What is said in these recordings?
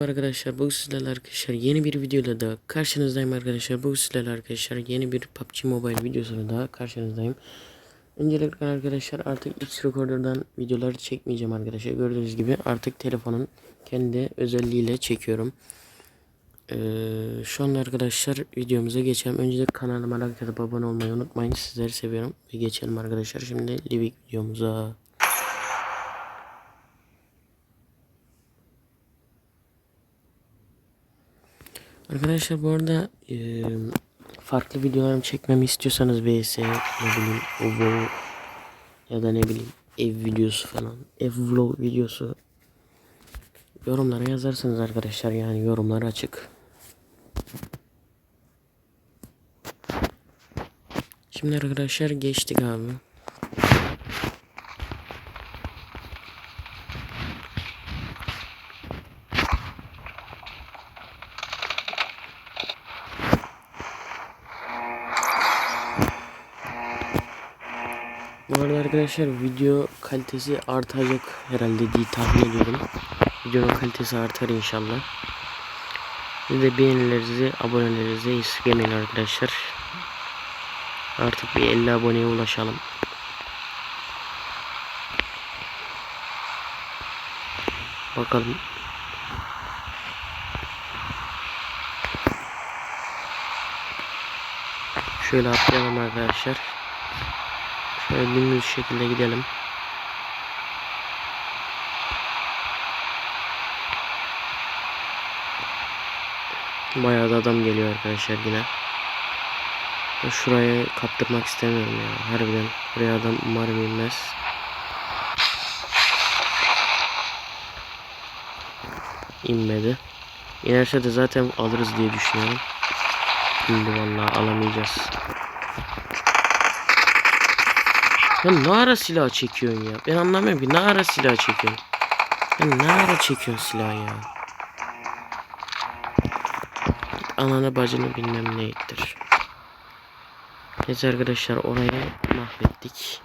Arkadaşlar bu sizlerle arkadaşlar yeni bir videoyla da karşınızdayım arkadaşlar. Bu sizlerle arkadaşlar yeni bir PUBG Mobile videosunu daha karşınızdayım. Öncelikle arkadaşlar artık X Recorder'dan videoları çekmeyeceğim arkadaşlar. Gördüğünüz gibi artık telefonun kendi özelliğiyle çekiyorum. Ee, şu an arkadaşlar videomuza geçelim. Öncelikle kanalıma like atıp abone olmayı unutmayın. Sizleri seviyorum. Ve geçelim arkadaşlar şimdi Livik videomuza. Arkadaşlar bu arada e, farklı videolarımı çekmemi istiyorsanız vs ne bileyim Ovo ya da ne bileyim ev videosu falan ev vlog videosu yorumlara yazarsanız arkadaşlar yani yorumlar açık. Şimdi arkadaşlar geçtik abi. Bu arada arkadaşlar video kalitesi artacak herhalde diye tahmin ediyorum. Videonun kalitesi artar inşallah. Siz de beğenilerinizi, abonelerinizi esirgemeyin arkadaşlar. Artık bir 50 aboneye ulaşalım. Bakalım. Şöyle atlayalım arkadaşlar. Şöyle dümdüz şekilde gidelim. Bayağı da adam geliyor arkadaşlar yine. Şurayı kaptırmak istemiyorum ya. Harbiden buraya adam umarım inmez. İnmedi. İnerse de zaten alırız diye düşünüyorum. Şimdi vallahi alamayacağız. Ya ne ara silah çekiyorsun ya? Ben anlamıyorum ki ne ara silah çekiyorsun? Ya ne ara çekiyorsun silah ya? Ananı bacını bilmem ne ettir. Neyse arkadaşlar orayı mahvettik.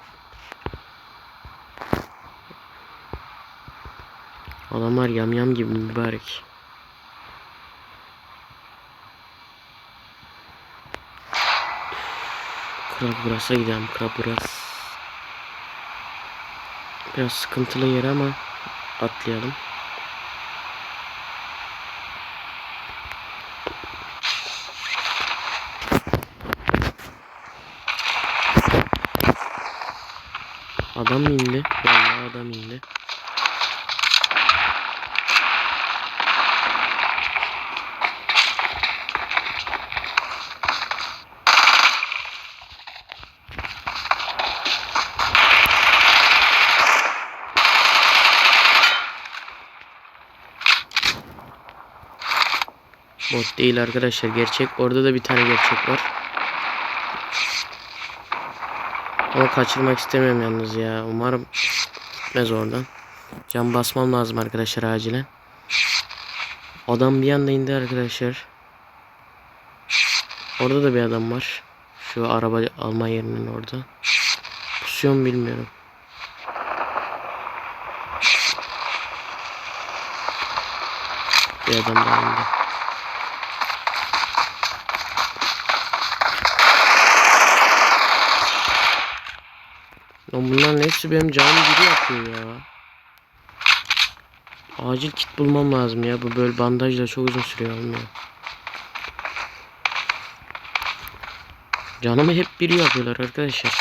Adamlar yamyam gibi mübarek. Kral burası gidelim. Kral burası. Biraz sıkıntılı yer ama atlayalım. Adam indi. Vallahi adam indi. Bot değil arkadaşlar gerçek. Orada da bir tane gerçek var. Ama kaçırmak istemiyorum yalnız ya. Umarım gitmez oradan. Cam basmam lazım arkadaşlar acilen. Adam bir anda indi arkadaşlar. Orada da bir adam var. Şu araba alma yerinin orada. Pusuyor mu bilmiyorum. Bir adam daha indi. Lan bunların hepsi benim canım gibi yapıyor ya. Acil kit bulmam lazım ya. Bu böyle bandajla çok uzun sürüyor olmuyor. Canımı hep biri yapıyorlar arkadaşlar.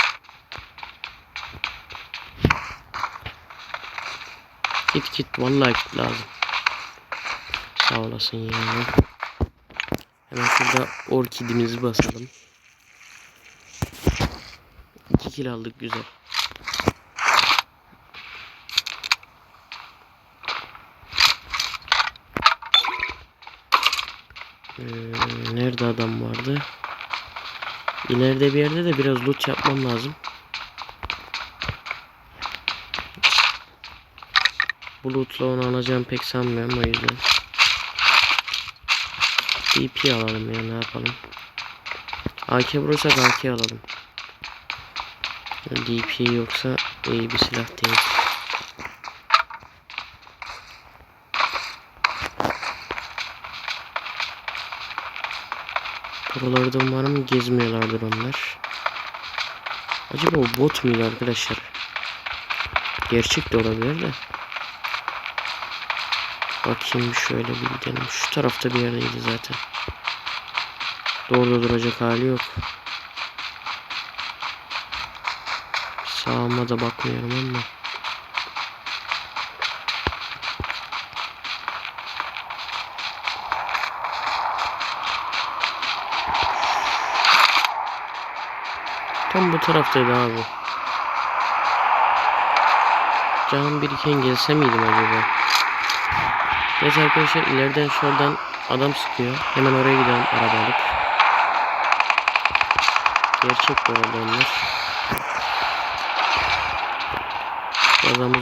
Kit kit vallahi kit lazım. Sağ olasın ya. Hemen şurada orkidimizi basalım. 2 kill aldık güzel. Ee, nerede adam vardı? İleride bir yerde de biraz loot yapmam lazım. Bu lootla onu alacağım pek sanmıyorum o yüzden. DP alalım ya ne yapalım. AK vurursak AK alalım. DP yoksa iyi bir silah değil. Buralarda umarım gezmiyorlardır onlar. Acaba o bot muydu arkadaşlar? Gerçek de olabilir de. Bakayım şöyle bir gidelim. Şu tarafta bir yerdeydi zaten. Doğru duracak hali yok. Sağıma da bakmıyorum ama. Tam bu taraftaydı abi. Canım biriken gelse miydim acaba? Evet arkadaşlar ileriden şuradan adam sıkıyor. Hemen oraya gidelim arabalık. Gerçek bu arada onlar. Kazamız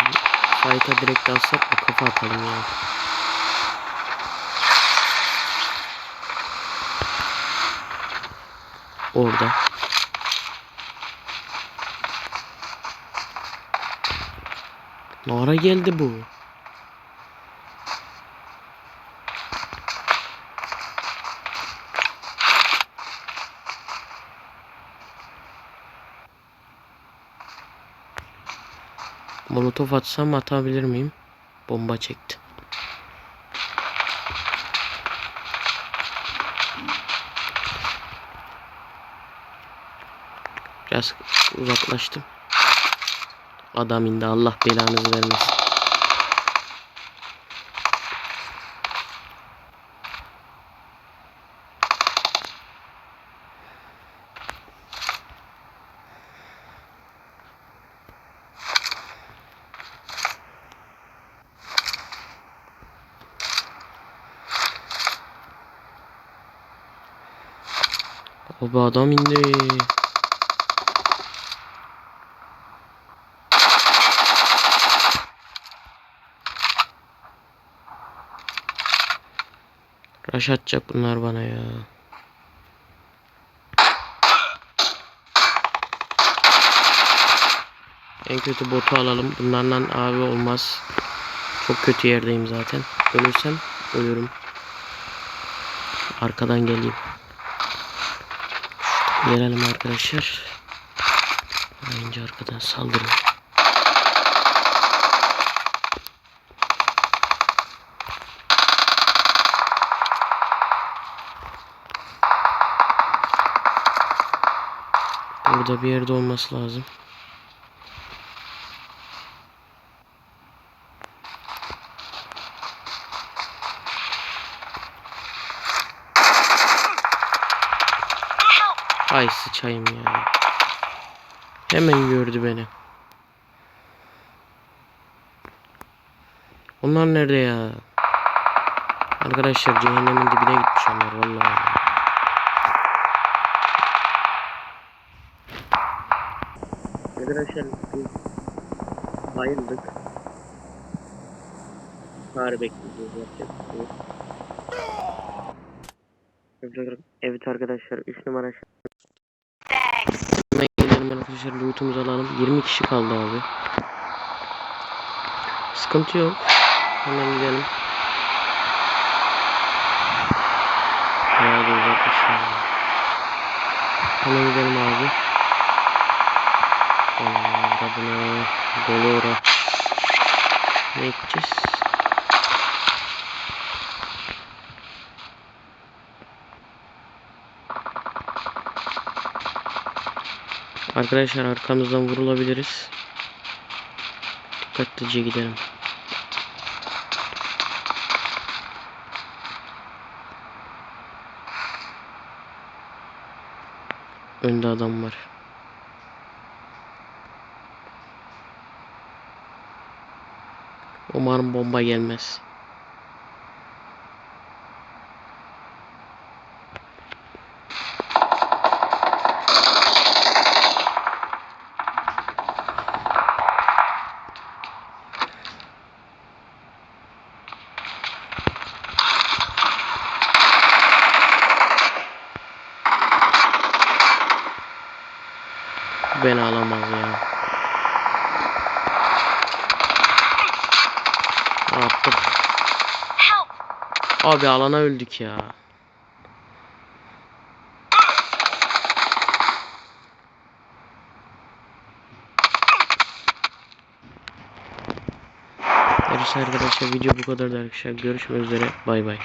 fight'a direkt alsak mı kafa atalım ya. Orada. Ne ara geldi bu? Molotof atsam atabilir miyim? Bomba çektim. Biraz uzaklaştım. Adam indi Allah belanızı vermesin. Baba adam indi. Taş atacak bunlar bana ya. En kötü botu alalım. Bunlardan abi olmaz. Çok kötü yerdeyim zaten. Ölürsem ölürüm. Arkadan geleyim. Gelelim arkadaşlar. Aynı arkadan saldırın. Burada bir yerde olması lazım. Ay sıçayım ya. Hemen gördü beni. Onlar nerede ya? Arkadaşlar cehennemin dibine gitmiş onlar vallahi. Arkadaşlar bayıldık. Çağrı bekliyoruz. Evet arkadaşlar 3 numara Hemen gidelim arkadaşlar lootumuzu alalım. 20 kişi kaldı abi. Sıkıntı yok. Hemen gidelim. Bayağı da uzaklaşıyor Hemen gidelim abi. Rabına, Dolora. Ne? Arkadaşlar arkamızdan vurulabiliriz. Dikkatlice gidelim. Önde adam var. Umarım bomba gelmez. Ben alamaz ya. Attım. Abi alana öldük ya. Arkadaşlar video bu kadar arkadaşlar. Görüşmek üzere. Bay bay.